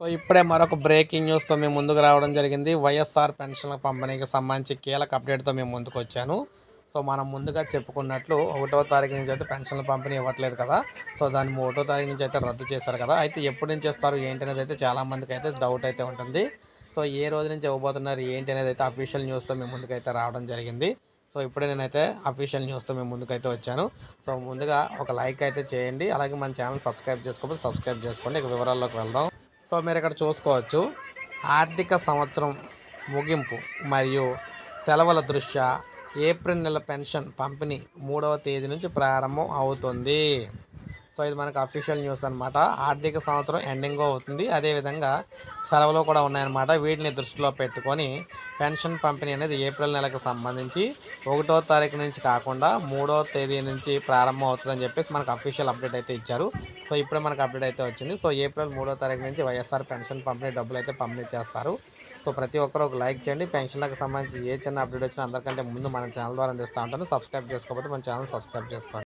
So ఇప్పుడే మరొక breaking న్యూస్తో మేము ముందుకు రావడం జరిగింది. వైఎస్ఆర్ పెన్షన్ల పంపిణీకి సంబంధించి కీలక అప్డేట్తో మేము ముందుకు వచ్చాను. సో మనం ముందుగా చెప్పుకున్నట్లు ఒకటో తారీఖు నుంచి అయితే పెన్షన్ల పంపిణీ ఇవ్వట్లేదు కదా. సో దాన్ని ఒకటో తారీఖు నుంచి అయితే రద్దు చేశారు కదా. అయితే ఎప్పటి నుంచి ఇస్తారు ఏంటి అనేది అయితే చాలామందికి అయితే డౌట్ అయితే ఉంటుంది. సో ఏ రోజు నుంచి ఇవ్వబోతున్నారు ఏంటి అనేది అయితే అఫీషియల్ న్యూస్తో మేము ముందుకైతే రావడం జరిగింది. సో ఇప్పుడే నేనైతే అఫీషియల్ న్యూస్తో మేము ముందుకైతే వచ్చాను. సో ముందుగా ఒక లైక్ అయితే చేయండి. అలాగే మన ఛానల్ సబ్స్క్రైబ్ చేసుకోకపోతే సబ్స్క్రైబ్ చేసుకోండి. ఇక వివరాల్లోకి వెళ్దాం. సో మీరు ఇక్కడ చూసుకోవచ్చు. ఆర్థిక సంవత్సరం ముగింపు మరియు సెలవుల దృష్ట్యా ఏప్రిల్ నెల పెన్షన్ పంపిణీ మూడవ తేదీ నుంచి ప్రారంభం అవుతుంది. సో ఇది మనకు అఫీషియల్ న్యూస్ అనమాట ఆర్థిక సంవత్సరం ఎండింగ్ అవుతుంది. అదేవిధంగా సెలవులు కూడా ఉన్నాయన్నమాట. వీటిని దృష్టిలో పెట్టుకొని పెన్షన్ పంపిణీ అనేది ఏప్రిల్ నెలకు సంబంధించి ఒకటో తారీఖు నుంచి కాకుండా మూడో తేదీ నుంచి ప్రారంభం అవుతుందని చెప్పేసి మనకు అఫీషియల్ అప్డేట్ అయితే ఇచ్చారు. సో ఇప్పుడే మనకు అప్డేట్ అయితే వచ్చింది. సో ఏప్రిల్ మూడో తారీఖు నుంచి వైఎస్ఆర్ పెన్షన్ పంపిణీ డబ్బులు అయితే పంపిణీ చేస్తారు. సో ప్రతి ఒక్కరు ఒక లైక్ చేయండి. పెన్షన్లకు సంబంధించి ఏ చిన్న అప్డేట్ వచ్చినా అందరికంటే ముందు మన ఛానల్ ద్వారా అందిస్తూ ఉంటాను. సబ్స్క్రైబ్ చేసుకోకపోతే మన ఛానల్ సబ్స్క్రైబ్ చేసుకోండి.